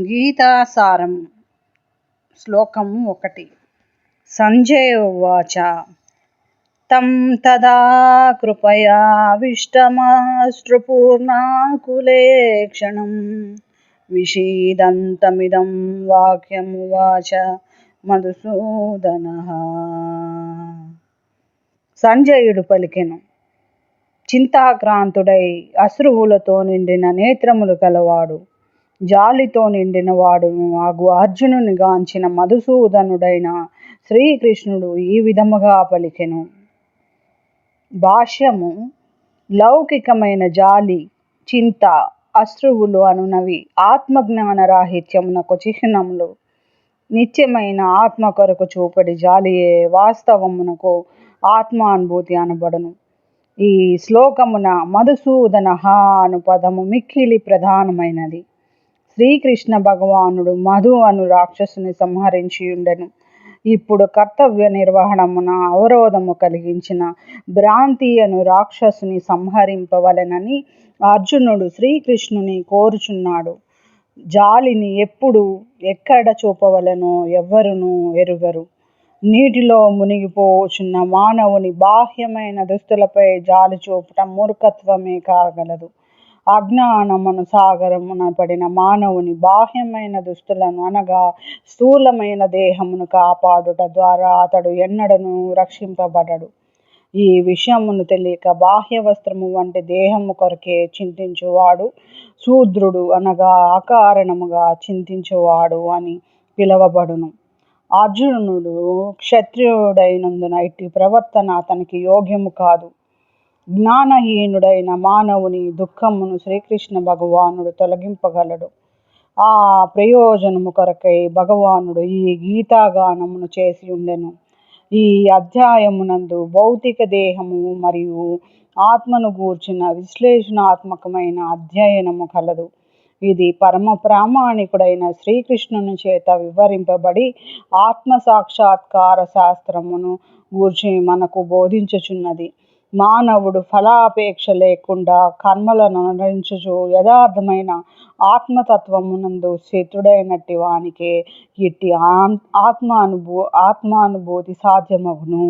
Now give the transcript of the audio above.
గీతాసారం శ్లోకం ఒకటి. సంజయ ఉవాచ తం తదా కృపయావిష్టమాశ్రుపూర్ణాకులే విషీదంతమిదం వాక్యమువాచ మధుసూదన. సంజయుడు పలికెను చింతాక్రాంతుడై అశ్రువులతో నిండిన నేత్రములు గలవాడు. జాలితో నిండిన వాడును ఆగు అర్జునుని గాంచిన మధుసూదనుడైన శ్రీకృష్ణుడు ఈ విధముగా పలికెను. భాష్యము లౌకికమైన జాలి చింత అశ్రువులు అనునవి ఆత్మజ్ఞాన రాహిత్యమునకు చిహ్నములు. నిత్యమైన ఆత్మ కొరకు చూపడి జాలియే వాస్తవమునకు ఆత్మానుభూతి అనబడును. ఈ శ్లోకమున మధుసూదన అను పదము మిక్కిలి ప్రధానమైనది. శ్రీకృష్ణ భగవానుడు మధు అను రాక్షసుని సంహరించి ఉండెను. ఇప్పుడు కర్తవ్య నిర్వహణమున అవరోధము కలిగించిన భ్రాంతి అను రాక్షసుని సంహరింపవలెనని అర్జునుడు శ్రీకృష్ణుని కోరుచున్నాడు. జాలిని ఎప్పుడు ఎక్కడ చూపవలనో ఎవ్వరునూ ఎరుగరు. నీటిలో మునిగిపోచున్న మానవుని బాహ్యమైన దుస్తులపై జాలి చూపటం మూర్ఖత్వమే కాగలదు. అజ్ఞానమును సాగరమున పడిన మానవుని బాహ్యమైన దుస్తులను అనగా స్థూలమైన దేహమును కాపాడుట ద్వారా అతడు ఎన్నడను రక్షింపబడడు. ఈ విషయమును తెలియక బాహ్య వస్త్రము వంటి దేహము కొరకే చింతించువాడు శూద్రుడు అనగా అకారణముగా చింతించువాడు అని పిలవబడును. అర్జునుడు క్షత్రియుడైనందున ఇట్టి ప్రవర్తన అతనికి యోగ్యము కాదు. జ్ఞానహీనుడైన మానవుని దుఃఖమును శ్రీకృష్ణ భగవానుడు తొలగింపగలడు. ఆ ప్రయోజనము కొరకై భగవానుడు ఈ గీతాగానమును చేసి ఉండెను. ఈ అధ్యాయమునందు భౌతిక దేహము మరియు ఆత్మను గూర్చిన విశ్లేషణాత్మకమైన అధ్యయనము కలదు. ఇది పరమ ప్రామాణికుడైన శ్రీకృష్ణుని చేత వివరింపబడి ఆత్మ సాక్షాత్కార శాస్త్రమును గూర్చి మనకు బోధించుచున్నది. మానవుడు ఫలాపేక్ష లేకుండా కర్మలను అనుసరించుచు యథార్థమైన ఆత్మతత్వమునందు స్థితుడైనట్టి వానికే ఇట్టి ఆత్మానుభూ ఆత్మానుభూతి సాధ్యమగును.